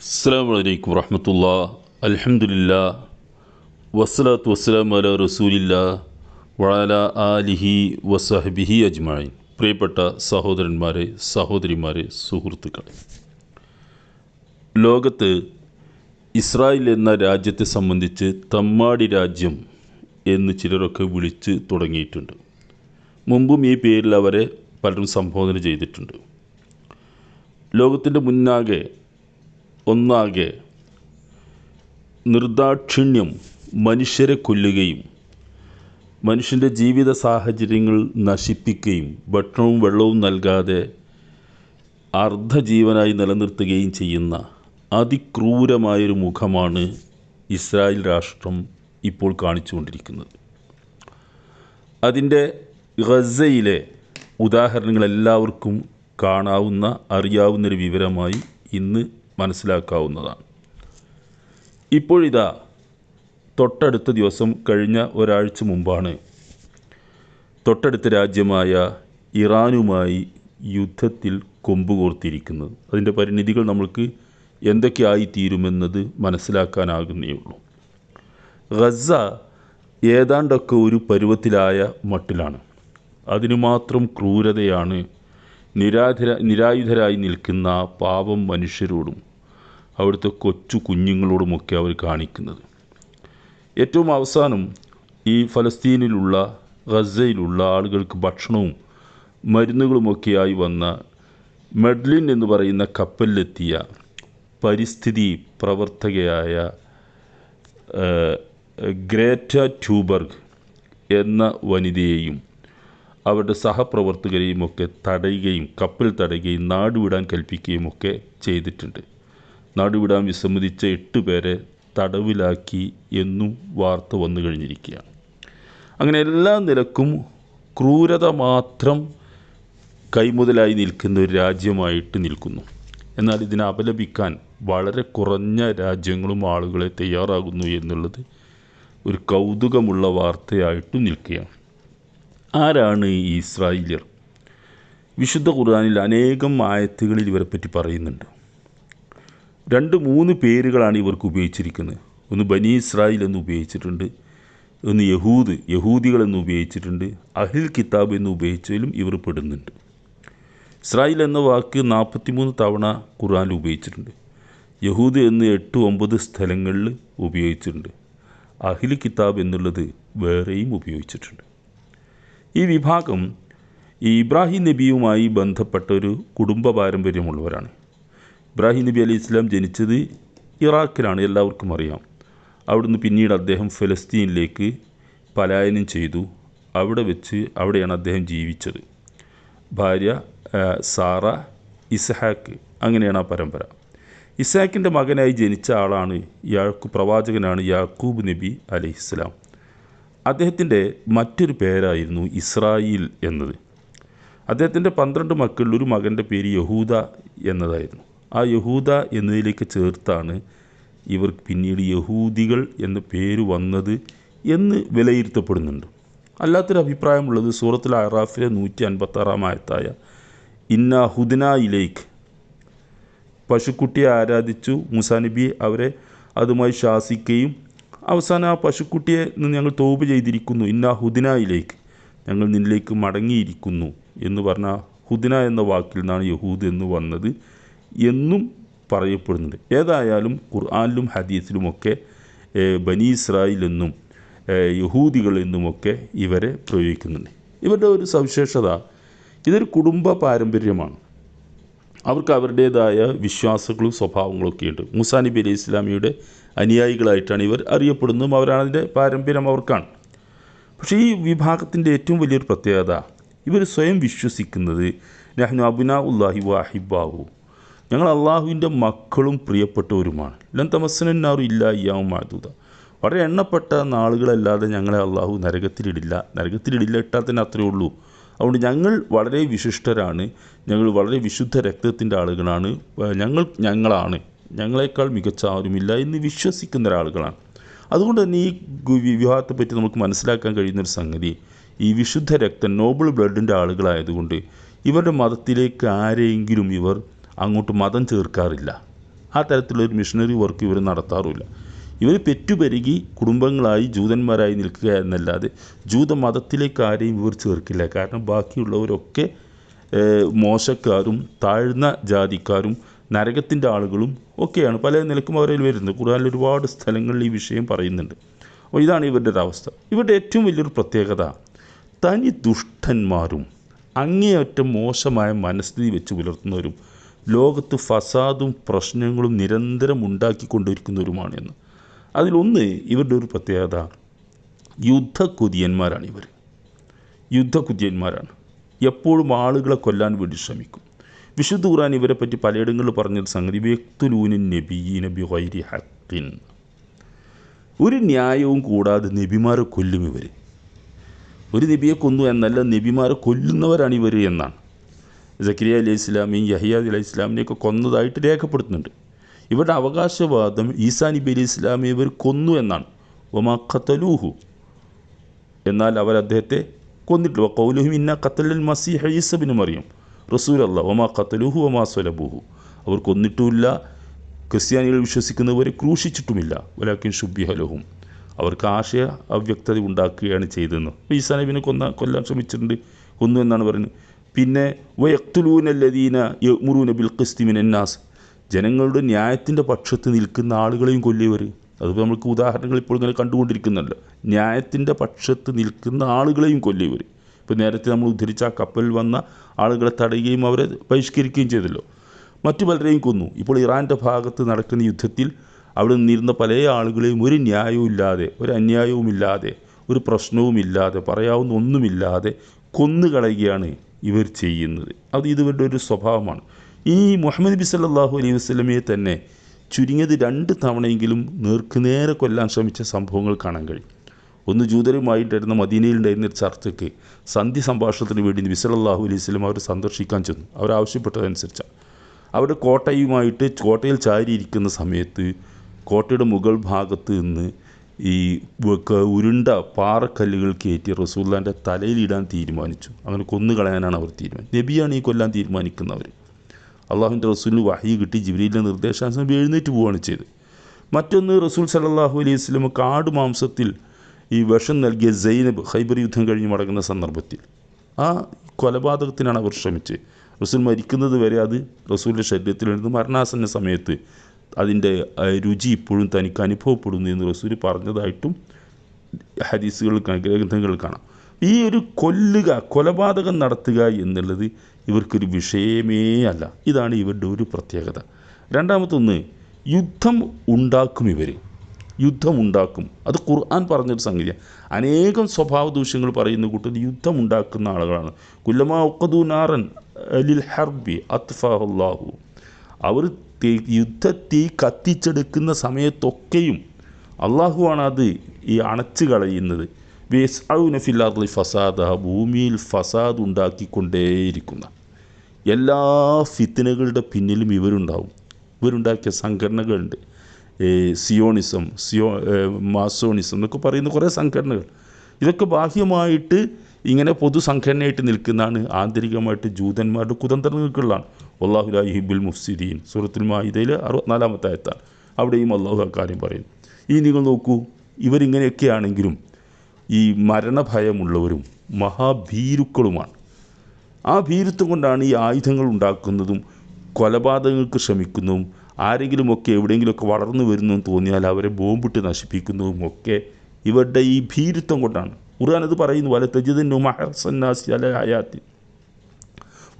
അസ്സാം വലൈക്കും വറഹമത്തുള്ള. അലഹമുല്ല വസ്സലാത്തു വസ്സലാം അല റസൂലില്ല വഴല ആലിഹി വസഹബിഹി അജ്മായിൻ പ്രിയപ്പെട്ട സഹോദരന്മാരെ സഹോദരിമാരെ സുഹൃത്തുക്കളെ. ലോകത്ത് ഇസ്രായേൽ എന്ന രാജ്യത്തെ സംബന്ധിച്ച് തമ്മാടി രാജ്യം എന്ന് ചിലരൊക്കെ വിളിച്ച് തുടങ്ങിയിട്ടുണ്ട്. മുമ്പും ഈ പേരിൽ അവരെ പലരും സംബോധന ചെയ്തിട്ടുണ്ട്. ലോകത്തിന്റെ മുന്നാകെ ഒന്നാകെ നിർദാക്ഷിണ്യം മനുഷ്യരെ കൊല്ലുകയും മനുഷ്യന്റെ ജീവിത സാഹചര്യങ്ങൾ നശിപ്പിക്കുകയും ഭക്ഷണവും വെള്ളവും നൽകാതെ അർദ്ധജീവനായി നിലനിർത്തുകയും ചെയ്യുന്ന അതിക്രൂരമായൊരു മുഖമാണ് ഇസ്രായേൽ രാഷ്ട്രം ഇപ്പോൾ കാണിച്ചുകൊണ്ടിരിക്കുന്നത്. അതിന്റെ ഗസയിലെ ഉദാഹരണങ്ങൾ എല്ലാവർക്കും കാണാവുന്ന അറിയാവുന്നൊരു വിവരമായി ഇന്ന് മനസ്സിലാക്കാവുന്നതാണ്. ഇപ്പോഴിതാ തൊട്ടടുത്ത ദിവസം കഴിഞ്ഞ ഒരാഴ്ച മുമ്പാണ് തൊട്ടടുത്ത രാജ്യമായ ഇറാനുമായി യുദ്ധത്തിൽ കൊമ്പുകോർത്തിരിക്കുന്നത് അതിന്റെ പരിണിതികൾ നമ്മൾക്ക് എന്തൊക്കെയായി തീരുമെന്നത് മനസ്സിലാക്കാനാകുന്നേ ഉള്ളൂ ഗസ ഏതാണ്ടൊക്കെ ഒരു പരുവത്തിലായ മട്ടിലാണ്. അതിനു മാത്രം ക്രൂരതയാണ് നിരാധര നിരായുധരായി നിൽക്കുന്ന പാവം മനുഷ്യരോടും അവിടുത്തെ കൊച്ചു കുഞ്ഞുങ്ങളോടുമൊക്കെ അവർ കാണിക്കുന്നത്. ഏറ്റവും അവസാനം ഈ ഫലസ്തീനിലുള്ള ഗസയിലുള്ള ആളുകൾക്ക് ഭക്ഷണവും മരുന്നുകളുമൊക്കെയായി വന്ന മെഡ്ലിൻ എന്ന് പറയുന്ന കപ്പലിലെത്തിയ പരിസ്ഥിതി പ്രവർത്തകയായ ഗ്രേറ്റ ട്യൂബർഗ് എന്ന വനിതയെയും അവരുടെ സഹപ്രവർത്തകരെയും ഒക്കെ തടയുകയും കപ്പൽ തടയുകയും നാടുവിടാൻ കൽപ്പിക്കുകയും ഒക്കെ ചെയ്തിട്ടുണ്ട്. നാടുവിടാൻ വിസമ്മതിച്ച എട്ട് പേരെ തടവിലാക്കി എന്നും വാർത്ത വന്നു കഴിഞ്ഞിരിക്കുകയാണ്. അങ്ങനെ എല്ലാ നിലക്കും ക്രൂരത മാത്രം കൈമുതലായി നിൽക്കുന്ന ഒരു രാജ്യമായിട്ട് നിൽക്കുന്നു. എന്നാൽ ഇതിനെ അപലപിക്കാൻ വളരെ കുറഞ്ഞ രാജ്യങ്ങളും ആളുകളെ തയ്യാറാകുന്നു എന്നുള്ളത് ഒരു കൗതുകമുള്ള വാർത്തയായിട്ടും നിൽക്കുകയാണ്. ആരാണ് ഈ ഇസ്രായേലിയർ? വിശുദ്ധ ഖുർആാനിൽ അനേകം ആയത്തുകളിൽ ഇവരെപ്പറ്റി പറയുന്നുണ്ട്. രണ്ട് മൂന്ന് പേരുകളാണ് ഇവർക്ക് ഉപയോഗിച്ചിരിക്കുന്നത്. ഒന്ന് ബനി ഇസ്രായേൽ എന്ന് ഉപയോഗിച്ചിട്ടുണ്ട്. ഒന്ന് യഹൂദ് യഹൂദികൾ എന്ന് ഉപയോഗിച്ചിട്ടുണ്ട്. അഹിൽ കിതാബ് എന്ന് ഉപയോഗിച്ചതിലും ഇവർ പെടുന്നുണ്ട്. ഇസ്രായേൽ എന്ന വാക്ക് നാൽപ്പത്തിമൂന്ന് തവണ ഖുർആാനിൽ ഉപയോഗിച്ചിട്ടുണ്ട്. യഹൂദ് എന്ന് എട്ട് ഒമ്പത് സ്ഥലങ്ങളിൽ ഉപയോഗിച്ചിട്ടുണ്ട്. അഹിൽ കിതാബ് എന്നുള്ളത് വേറെയും ഉപയോഗിച്ചിട്ടുണ്ട്. ഈ വിഭാഗം ഈ ഇബ്രാഹിം നബിയുമായി ബന്ധപ്പെട്ട ഒരു കുടുംബ പാരമ്പര്യമുള്ളവരാണ്. ഇബ്രാഹിം നബി അലി ഇസ്ലാം ജനിച്ചത് ഇറാഖിലാണ് എല്ലാവർക്കും അറിയാം. അവിടുന്ന് പിന്നീട് അദ്ദേഹം ഫലസ്തീനിലേക്ക് പലായനം ചെയ്തു. അവിടെ വെച്ച് അവിടെയാണ് അദ്ദേഹം ജീവിച്ചത്. ഭാര്യ സാറ ഇസഹാക്ക് അങ്ങനെയാണ് ആ പരമ്പര. ഇസാക്കിന്റെ മകനായി ജനിച്ച ആളാണ് ഇയാൾക്ക് പ്രവാചകനാണ് യാക്കൂബ് നബി അലൈഹിസ്ലാം അദ്ദേഹത്തിന്റെ മറ്റൊരു പേരായിരുന്നു ഇസ്രായേൽ എന്നത്. അദ്ദേഹത്തിന്റെ പന്ത്രണ്ട് മക്കളിൽ ഒരു മകന്റെ പേര് യഹൂദ എന്നതായിരുന്നു. ആ യഹൂദ എന്നതിലേക്ക് ചേർത്താണ് ഇവർ പിന്നീട് യഹൂദികൾ എന്ന പേര് വന്നത് എന്ന് വിലയിരുത്തപ്പെടുന്നുണ്ട്. അല്ലാത്തൊരു അഭിപ്രായമുള്ളത് സൂറത്തുൽ അറാഫിലെ നൂറ്റി അൻപത്താറാം ആയത്തായ ഇന്ന ഹുദിന ഇലേക്ക് പശുക്കുട്ടിയെ ആരാധിച്ചു മുസാനബി അവരെ അതുമായി ശാസിക്കുകയും അവസാനം ആ പശുക്കുട്ടിയെ ഞങ്ങൾ തോപ് ചെയ്തിരിക്കുന്നു. ഇന്ന ഹുദിനയിലേക്ക് ഞങ്ങൾ നിന്നിലേക്ക് മടങ്ങിയിരിക്കുന്നു എന്ന് പറഞ്ഞ ഹുദിന എന്ന വാക്കിൽ നിന്നാണ് യഹൂദ് എന്ന് വന്നത്. എന്നും പറയപ്പെടുന്നുണ്ട്. ഏതായാലും ഖുർആാനിലും ഹദീസിലുമൊക്കെ ബനി ഇസ്രായേൽ എന്നും യഹൂദികൾ എന്നുമൊക്കെ ഇവരെ പ്രയോഗിക്കുന്നുണ്ട്. ഇവരുടെ ഒരു സവിശേഷത ഇതൊരു കുടുംബ പാരമ്പര്യമാണ്. അവർക്ക് അവരുടേതായ വിശ്വാസങ്ങളും സ്വഭാവങ്ങളും ഒക്കെ ഉണ്ട്. മുസാനിബി നബി അലൈഹി ഇസ്ലാമിയുടെ അനുയായികളായിട്ടാണ് ഇവർ അറിയപ്പെടുന്നതും അവരാണ് അതിന്റെ പാരമ്പര്യം അവർക്കാണ്. പക്ഷേ ഈ വിഭാഗത്തിന്റെ ഏറ്റവും വലിയൊരു പ്രത്യേകത ഇവർ സ്വയം വിശ്വസിക്കുന്നത് നഹ്നു അബുന ഉല്ലാഹി വാഹിബാവു ഞങ്ങൾ അള്ളാഹുവിന്റെ മക്കളും പ്രിയപ്പെട്ടവരുമാണ്. ലം തമസ്സനാറു ഇല്ല ഇയാവും മാതൂത വളരെ എണ്ണപ്പെട്ട നാളുകളല്ലാതെ ഞങ്ങളെ അള്ളാഹു നരകത്തിലിടില്ല. നരകത്തിലിടില്ല ഇട്ടാൽ തന്നെ അത്രയേ ഉള്ളൂ. അതുകൊണ്ട് ഞങ്ങൾ വളരെ വിശിഷ്ടരാണ്. ഞങ്ങൾ വളരെ വിശുദ്ധ രക്തത്തിന്റെ ആളുകളാണ്. ഞങ്ങൾ ഞങ്ങളാണ്. ഞങ്ങളെക്കാൾ മികച്ച ആരുമില്ല എന്ന് വിശ്വസിക്കുന്ന ഒരാളുകളാണ്. അതുകൊണ്ട് തന്നെ ഈ വിവാഹത്തെ പറ്റി നമുക്ക് മനസ്സിലാക്കാൻ കഴിയുന്ന ഒരു സംഗതി ഈ വിശുദ്ധ രക്തം നോബിൾ ബ്ലഡിന്റെ ആളുകളായതുകൊണ്ട് ഇവരുടെ മതത്തിലേക്ക് ആരെയെങ്കിലും ഇവർ അങ്ങോട്ട് മതം ചേർക്കാറില്ല. ആ തരത്തിലൊരു മിഷണറി വർക്ക് ഇവർ നടത്താറുമില്ല. ഇവർ പെറ്റുപെരുകി കുടുംബങ്ങളായി ജൂതന്മാരായി നിൽക്കുക എന്നല്ലാതെ ജൂതമതത്തിലേക്ക് ആരെയും ഇവർ ചേർക്കില്ല. കാരണം ബാക്കിയുള്ളവരൊക്കെ മോശക്കാരും താഴ്ന്ന ജാതിക്കാരും നരകത്തിന്റെ ആളുകളും ഒക്കെയാണ്. പല നിലക്കും അവരിൽ വരുന്നത്. ഖുർആനിൽ ഒരുപാട് സ്ഥലങ്ങളിൽ ഈ വിഷയം പറയുന്നുണ്ട്. അപ്പോൾ ഇതാണ് ഇവരുടെ അവസ്ഥ. ഇവരുടെ ഏറ്റവും വലിയൊരു പ്രത്യേകത തനി ദുഷ്ടന്മാരും അങ്ങേയറ്റം മോശമായ മനസ്ഥിതി വെച്ച് പുലർത്തുന്നവരും ലോകത്ത് ഫസാദും പ്രശ്നങ്ങളും നിരന്തരം ഉണ്ടാക്കിക്കൊണ്ടിരിക്കുന്നവരുമാണ് എന്ന് അതിലൊന്ന് ഇവരുടെ ഒരു പ്രത്യേകത യുദ്ധക്കുതിയന്മാരാണ് ഇവർ യുദ്ധക്കുതിയന്മാരാണ്. എപ്പോഴും ആളുകളെ കൊല്ലാൻ വേണ്ടി ശ്രമിക്കും. വിശുദ്ധ ഖുറാൻ ഇവരെ പറ്റി പലയിടങ്ങളിൽ പറഞ്ഞൊരു സംഗതി വ്യക്തുലൂനിൻ നബീ നബി വൈരി ഹക്കിൻ ഒരു ന്യായവും കൂടാതെ നബിമാരെ കൊല്ലും ഇവർ ഒരു നബിയെ കൊന്നു എന്നല്ല നബിമാരെ കൊല്ലുന്നവരാണ് ഇവർ എന്നാണ്. ജക്കരിയ അലി ഇസ്ലാമിയും യഹിയ അലി ഇസ്ലാമിനെയൊക്കെ കൊന്നതായിട്ട് രേഖപ്പെടുത്തുന്നുണ്ട്. ഇവരുടെ അവകാശവാദം ഈസാ നബി അലി ഇസ്ലാമി ഇവർ കൊന്നു എന്നാണ്. ഒമാ ഖത്തലൂഹു. എന്നാൽ അവർ അദ്ദേഹത്തെ കൊന്നിട്ടില്ല. കൗലുഹും ഇന്ന ഖത്തലുൽ മസീഹ ഈസബിന് മറിയും. റസൂൽ അല്ല ഒമാ ഖത്തലൂഹു ഒമാ സ്വലബൂഹു. അവർ കൊന്നിട്ടുമില്ല. ക്രിസ്ത്യാനികൾ വിശ്വസിക്കുന്നവരെ ക്രൂശിച്ചിട്ടുമില്ല. ഒലാക്കിൻ ഷുബിഹലഹും അവർക്ക് ആശയ അവ്യക്തത ഉണ്ടാക്കുകയാണ് ചെയ്തതെന്ന്. ഈസാ നബിനെ കൊന്ന കൊല്ലാൻ ശ്രമിച്ചിട്ടുണ്ട്. കൊന്നു എന്നാണ് പറയുന്നത്. പിന്നെ യമുറൂന ബിൽ എന്നാസ് ജനങ്ങളുടെ ന്യായത്തിന്റെ പക്ഷത്ത് നിൽക്കുന്ന ആളുകളെയും കൊല്ലിയവർ അതിപ്പോൾ നമുക്ക് ഉദാഹരണങ്ങൾ ഇപ്പോൾ ഇങ്ങനെ കണ്ടുകൊണ്ടിരിക്കുന്നുണ്ട്. ന്യായത്തിന്റെ പക്ഷത്ത് നിൽക്കുന്ന ആളുകളെയും കൊല്ലിയവർ ഇപ്പോൾ നേരത്തെ നമ്മൾ ഉദ്ധരിച്ച ആ കപ്പലിൽ വന്ന ആളുകളെ തടയുകയും അവരെ ബഹിഷ്കരിക്കുകയും ചെയ്തല്ലോ. മറ്റു പലരെയും കൊന്നു. ഇപ്പോൾ ഇറാന്റെ ഭാഗത്ത് നടക്കുന്ന യുദ്ധത്തിൽ അവിടെ നിന്നിരുന്ന പല ആളുകളെയും ഒരു ന്യായവും ഇല്ലാതെ ഒരു അന്യായവുമില്ലാതെ ഒരു പ്രശ്നവുമില്ലാതെ പറയാവുന്ന ഒന്നുമില്ലാതെ കൊന്നുകളയുകയാണ് ഇവർ ചെയ്യുന്നത്. അത് ഇതുവരുടെ ഒരു സ്വഭാവമാണ്. ഈ മുഹമ്മദ് നബി സല്ലാഹു അലൈഹി വസ്ലമയെ തന്നെ ചുരുങ്ങിയത് രണ്ട് തവണയെങ്കിലും നേർക്കുനേരെ കൊല്ലാൻ ശ്രമിച്ച സംഭവങ്ങൾ കാണാൻ കഴിയും. ഒന്ന് ജൂതരുമായിട്ടായിരുന്ന മദീനയിലുണ്ടായിരുന്ന ഒരു ചർച്ചയ്ക്ക് സന്ധി സംഭാഷണത്തിന് വേണ്ടി നബി സല്ലല്ലാഹു അലൈഹി വസ്ലം അവർ സന്ദർശിക്കാൻ ചെന്നു. അവർ ആവശ്യപ്പെട്ടതനുസരിച്ചാണ്. അവിടെ കോട്ടയുമായിട്ട് കോട്ടയിൽ ചാരിയിരിക്കുന്ന സമയത്ത് കോട്ടയുടെ മുകൾ ഭാഗത്ത് നിന്ന് ഈ ഉരുണ്ട പാറക്കല്ലുകൾ കയറ്റി റസൂല്ലാന്റെ തലയിലിടാൻ തീരുമാനിച്ചു. അങ്ങനെ കൊന്നുകളയാനാണ് അവർ തീരുമാനിച്ചത്. നബിയാണ് ഈ കൊല്ലാൻ തീരുമാനിക്കുന്നവർ. അള്ളാഹുവിന്റെ റസൂലിന് വഹി കിട്ടി ജിബ്രീലിന്റെ നിർദ്ദേശാനുസരണം എഴുന്നേറ്റ് പോവുകയാണ് ചെയ്തത്. മറ്റൊന്ന് റസൂൽ സല്ലല്ലാഹു അലൈഹി വസല്ലം കാട് മാംസത്തിൽ ഈ വിഷം നൽകിയ സൈനബ് ഹൈബർ യുദ്ധം കഴിഞ്ഞ് മടങ്ങുന്ന സന്ദർഭത്തിൽ. ആ കൊലപാതകത്തിനാണ് അവർ ശ്രമിച്ചത്. റസൂൽ മരിക്കുന്നത് വരെ അത് റസൂലിന്റെ ശരീരത്തിലിരുന്ന് മരണാസന്ന സമയത്ത് അതിന്റെ രുചി ഇപ്പോഴും തനിക്ക് അനുഭവപ്പെടുന്നു എന്ന് റസൂൽ പറഞ്ഞതായിട്ടും ഹദീസുകൾ ഗ്രന്ഥങ്ങൾ കാണാം. ഈ ഒരു കൊല്ലുക കൊലപാതകം നടത്തുക എന്നുള്ളത് ഇവർക്കൊരു വിഷയമേ അല്ല. ഇതാണ് ഇവരുടെ ഒരു പ്രത്യേകത. രണ്ടാമത്തൊന്ന് യുദ്ധം ഉണ്ടാക്കും ഇവർ യുദ്ധം ഉണ്ടാക്കും. അത് ഖുർആൻ പറഞ്ഞൊരു സംഗതിയാണ് അനേകം സ്വഭാവ ദൂഷ്യങ്ങൾ പറയുന്ന കൂട്ടത്തിൽ യുദ്ധം ഉണ്ടാക്കുന്ന ആളുകളാണ്. കുല്ലമാ ഒക്കദൂനാറൻ അലിൽ ഹർബി അത്ഫാഹുല്ലാഹു. അവർ യുദ്ധത്തീ കത്തിച്ചെടുക്കുന്ന സമയത്തൊക്കെയും അള്ളാഹുവാണ് അത് ഈ അണച്ചു കളയുന്നത്. വേസ് ഫില്ലാർലി ഫസാദ ഭൂമിയിൽ ഫസാദ് ഉണ്ടാക്കിക്കൊണ്ടേയിരിക്കുന്ന എല്ലാ ഫിത്തിനകളുടെ പിന്നിലും ഇവരുണ്ടാവും. ഇവരുണ്ടാക്കിയ സംഘടനകളുണ്ട്. സിയോണിസം സിയോ മാസോണിസം എന്നൊക്കെ പറയുന്ന കുറേ സംഘടനകൾ. ഇതൊക്കെ ബാഹ്യമായിട്ട് ഇങ്ങനെ പൊതുസംഘടനയായിട്ട് നിൽക്കുന്നതാണ് ആന്തരികമായിട്ട് ജൂതന്മാരുടെ കുതന്ത്രങ്ങൾക്കുള്ളതാണ് അള്ളാഹു ഹിബുൽ മുഫ്സിദീൻ. സൂറത്തുൽ മാഹിദയിൽ അറുപത്തിനാലാമത്തെ ആയത്താണ്. അവിടെയും അള്ളാഹു അക്കാര്യം കാര്യം പറയുന്നു. ഈ നിങ്ങൾ നോക്കൂ ഇവരിങ്ങനെയൊക്കെ ആണെങ്കിലും ഈ മരണഭയമുള്ളവരും മഹാഭീരുക്കളുമാണ്. ആ ഭീരുത്വം കൊണ്ടാണ് ഈ ആയുധങ്ങൾ ഉണ്ടാക്കുന്നതും കൊലപാതകങ്ങൾക്ക് ശ്രമിക്കുന്നതും ആരെങ്കിലുമൊക്കെ എവിടെയെങ്കിലുമൊക്കെ വളർന്നു വരുന്നു തോന്നിയാൽ അവരെ ബോംബിട്ട് നശിപ്പിക്കുന്നതും ഒക്കെ ഇവരുടെ ഈ ഭീരുത്വം കൊണ്ടാണ്. ഖുർആൻ അത് പറയുന്നു വല തജിദന്നു മഹസന്നാസി അല ഹയാത്തി.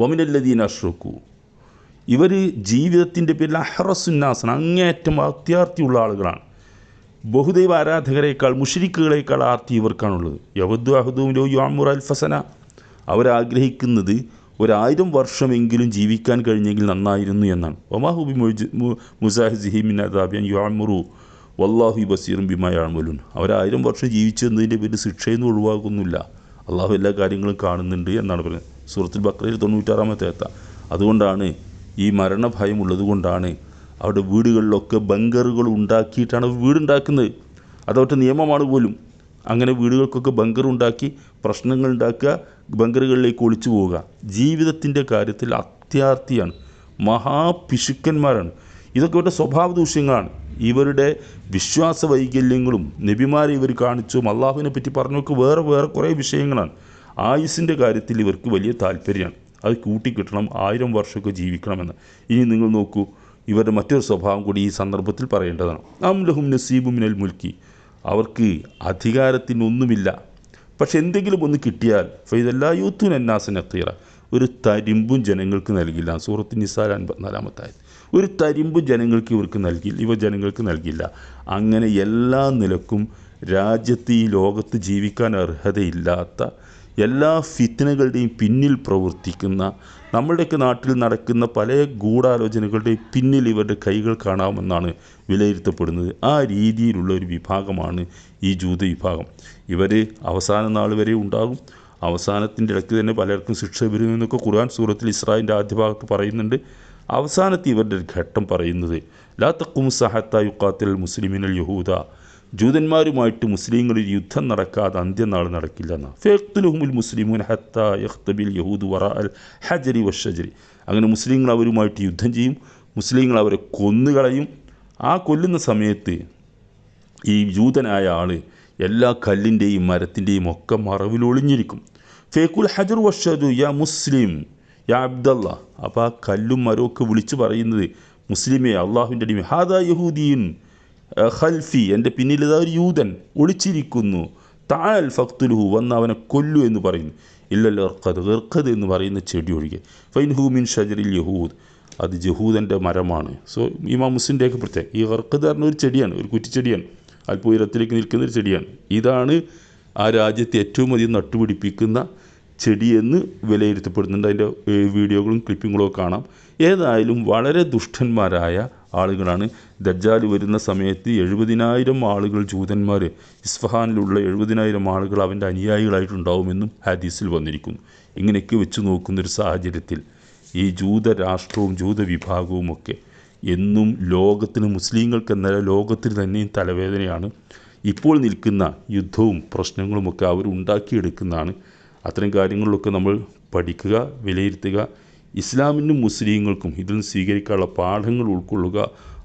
വമിനല്ലദീൻ ഇവർ ജീവിതത്തിന്റെ പേരിൽ അഹ്റസുന്നാസൻ അങ്ങേറ്റം അത്യാർത്തിയുള്ള ആളുകളാണ്. ബഹുദൈവ ആരാധകരെക്കാൾ മുഷരിക്കുകളേക്കാൾ ആർത്തി ഇവർക്കാണുള്ളത്. യവദ്ദു അഹദും ലോ യാമുർ അൽ ഫസന. അവരാഗ്രഹിക്കുന്നത് ഒരായിരം വർഷമെങ്കിലും ജീവിക്കാൻ കഴിഞ്ഞെങ്കിൽ നന്നായിരുന്നു എന്നാണ്. ഒമാഹുബി മുസാഹിസിഹിമിൻ അദാബിയൻ യാമുറു വല്ലാഹു ബസീറും ബിമായാമലുൻ അവരായിരം വർഷം ജീവിച്ചെന്നതിന്റെ പേരിൽ ശിക്ഷയെന്ന് ഒഴിവാക്കുന്നില്ല അള്ളാഹു എല്ലാ കാര്യങ്ങളും കാണുന്നുണ്ട് എന്നാണ് പറയുന്നത് സൂറത്തുൽ ബക്രയിൽ തൊണ്ണൂറ്റാറാമത്തെ എത്താം അതുകൊണ്ടാണ് ഈ മരണഭയം ഉള്ളതുകൊണ്ടാണ് അവിടെ വീടുകളിലൊക്കെ ബങ്കറുകൾ ഉണ്ടാക്കിയിട്ടാണ് വീടുണ്ടാക്കുന്നത്. അതവരുടെ നിയമമാണ് പോലും. അങ്ങനെ വീടുകൾക്കൊക്കെ ബങ്കർ ഉണ്ടാക്കി പ്രശ്നങ്ങൾ ഉണ്ടാക്കുക ബങ്കറുകളിലേക്ക് ഒളിച്ചു പോവുക. ജീവിതത്തിന്റെ കാര്യത്തിൽ അത്യാർത്ഥിയാണ്. മഹാപിശുക്കന്മാരാണ് ഇതൊക്കെ ഇവരുടെ സ്വഭാവ ദൂഷ്യങ്ങളാണ് ഇവരുടെ വിശ്വാസ വൈകല്യങ്ങളും നബിമാരെ ഇവർ കാണിച്ചും അള്ളാഹുവിനെ പറ്റി പറഞ്ഞൊക്കെ വേറെ വേറെ കുറേ വിഷയങ്ങളാണ്. ആയുസിന്റെ കാര്യത്തിൽ ഇവർക്ക് വലിയ താല്പര്യമാണ്. അത് കൂട്ടിക്കിട്ടണം ആയിരം വർഷമൊക്കെ ജീവിക്കണമെന്ന്. ഇനി നിങ്ങൾ നോക്കൂ ഇവരുടെ മറ്റൊരു സ്വഭാവം കൂടി ഈ സന്ദർഭത്തിൽ പറയേണ്ടതാണ്. അംലഹും നസീബു മിനൽ മുൽക്കി. അവർക്ക് അധികാരത്തിനൊന്നുമില്ല. പക്ഷെ എന്തെങ്കിലും ഒന്ന് കിട്ടിയാൽ ഫൈദല്ലാ യൂത്തുൻ എന്നാസിന് എത്തീറ ഒരു തരിമ്പും ജനങ്ങൾക്ക് നൽകില്ല. സൂറത്ത് നിസാൽ അൻപത്തിനാലാമത്തായത് ഒരു തരിമ്പ് ജനങ്ങൾക്ക് ഇവർക്ക് നൽകി ഇവ ജനങ്ങൾക്ക് നൽകില്ല. അങ്ങനെ എല്ലാ നിലക്കും രാജ്യത്ത് ഈ ലോകത്ത് ജീവിക്കാൻ അർഹതയില്ലാത്ത എല്ലാ ഫിത്തനകളുടെയും പിന്നിൽ പ്രവർത്തിക്കുന്ന നമ്മളുടെയൊക്കെ നാട്ടിൽ നടക്കുന്ന പല ഗൂഢാലോചനകളുടെയും പിന്നിൽ ഇവരുടെ കൈകൾ കാണാമെന്നാണ് വിലയിരുത്തപ്പെടുന്നത്. ആ രീതിയിലുള്ള ഒരു വിഭാഗമാണ് ഈ ജൂത വിഭാഗം. ഇവർ അവസാന നാൾ വരെ ഉണ്ടാകും. അവസാനത്തിന്റെ ഇടയ്ക്ക് തന്നെ പലർക്കും ശിക്ഷ വരുമെന്നൊക്കെ ഖുർആൻ സൂറത്തിൽ ഇസ്രായേലിന്റെ ആദ്യ ഭാഗത്ത് പറയുന്നുണ്ട്. അവസാനത്തെ ഇവരുടെ ഒരു ഘട്ടം പറയുന്നത് ലാ തക്കും സഹത്ത യുക്കാത്തിൽ മുസ്ലിമിനൽ യഹൂദ ജൂതന്മാരുമായിട്ട് മുസ്ലിങ്ങളിൽ യുദ്ധം നടക്കാതെ അന്ത്യനാൾ നടക്കില്ല എന്നാണ് ഫേഖ്തുലുഹുമുൽ മുസ്ലിമുൻ ഹത്ത യഹ്തബിൽ യഹൂദ് വറ അൽ ഹജരി വഷജരി അങ്ങനെ മുസ്ലിങ്ങൾ അവരുമായിട്ട് യുദ്ധം ചെയ്യും മുസ്ലിങ്ങൾ അവരെ കൊന്നുകളയും. ആ കൊല്ലുന്ന സമയത്ത് ഈ ജൂതനായ ആൾ എല്ലാ കല്ലിന്റെയും മരത്തിന്റെയും ഒക്കെ മറവിൽ ഒളിഞ്ഞിരിക്കും ഫേക്കുൽ ഹജർ വഷജു യാ മുസ്ലിം യാ അബ്ദല്ല അപ്പോൾ ആ കല്ലും മരവും ഒക്കെ വിളിച്ച് പറയുന്നത് മുസ്ലിമേ അള്ളാഹുവിന്റെ അടിമ. ഹാദാ യഹൂദീൻ ഖൽഫി എന്റെ പിന്നിൽ ഇതാ ഒരു യൂതൻ ഒളിച്ചിരിക്കുന്നു. താൽ ഫക്തുലുഹു വന്ന് അവനെ കൊല്ലു എന്ന് പറയുന്നു. ഇല്ലല്ലോ ഇർക്കത് ഇർക്കത് എന്ന് പറയുന്ന ചെടി ഒഴികെ. ഫൈൻഹു മിൻ ഷജറിൽ യഹൂദ്. അത് ജഹൂദന്റെ മരമാണ്. സോ ഇമാം മുസ്ലിന്റെയൊക്കെ പ്രത്യേകം. ഈ ഇർക്കത് പറഞ്ഞ ഒരു ചെടിയാണ് ഒരു കുറ്റിച്ചെടിയാണ്. അല്പ ഉയരത്തിലേക്ക് നിൽക്കുന്ന ഒരു ചെടിയാണ്. ഇതാണ് ആ രാജ്യത്തെ ഏറ്റവും അധികം നട്ടുപിടിപ്പിക്കുന്ന ചെടിയെന്ന് വിലയിരുത്തപ്പെടുന്നുണ്ട്. അതിന്റെ വീഡിയോകളും ക്ലിപ്പിങ്ങുകളും കാണാം. ഏതായാലും വളരെ ദുഷ്ടന്മാരായ ആളുകളാണ്. ദജ്ജാൽ വരുന്ന സമയത്ത് എഴുപതിനായിരം ആളുകൾ ജൂതന്മാർ ഇസ്ഫഹാനിലുള്ള എഴുപതിനായിരം ആളുകൾ അവന്റെ അനുയായികളായിട്ടുണ്ടാവുമെന്നും ഹദീസിൽ വന്നിരിക്കുന്നു. ഇങ്ങനെയൊക്കെ വെച്ച് നോക്കുന്നൊരു സാഹചര്യത്തിൽ ഈ ജൂത രാഷ്ട്രവും ജൂത വിഭാഗവും ഒക്കെ എന്നും ലോകത്തിന് മുസ്ലിങ്ങൾക്കെന്നല്ല ലോകത്തിന് തന്നെയും തലവേദനയാണ്. ഇപ്പോൾ നിൽക്കുന്ന യുദ്ധവും പ്രശ്നങ്ങളുമൊക്കെ അവർ ഉണ്ടാക്കിയെടുക്കുന്നതാണ് അത്തരം കാര്യങ്ങളിലൊക്കെ നമ്മൾ പഠിക്കുക വിലയിരുത്തുക ഇസ്ലാമിനും മുസ്ലിങ്ങൾക്കും ഇതിൽ നിന്ന് സ്വീകരിക്കാനുള്ള പാഠങ്ങൾ ഉൾക്കൊള്ളുക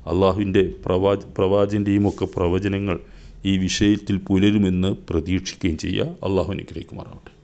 അള്ളാഹുവിന്റെ പ്രവാച പ്രവാചന്റെയും ഒക്കെ പ്രവചനങ്ങൾ ഈ വിഷയത്തിൽ പുലരുമെന്ന് പ്രതീക്ഷിക്കുകയും ചെയ്യുക. അള്ളാഹു അനുഗ്രഹിക്കുമാറാവട്ടെ.